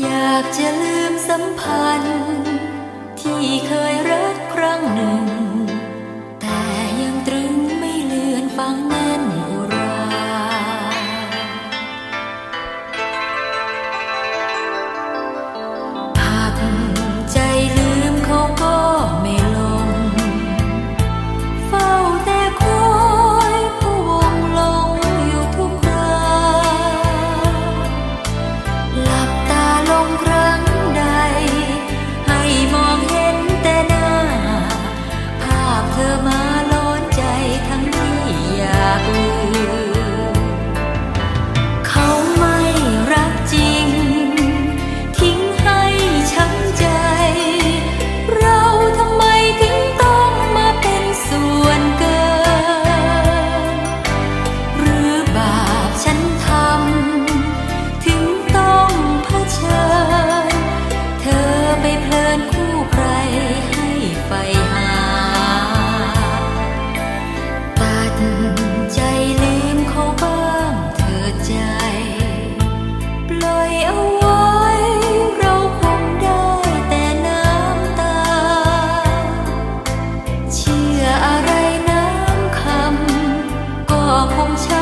อยากจะลืมสัมพันธ์ ที่เคยรักครั้งหนึ่ง 画红墙。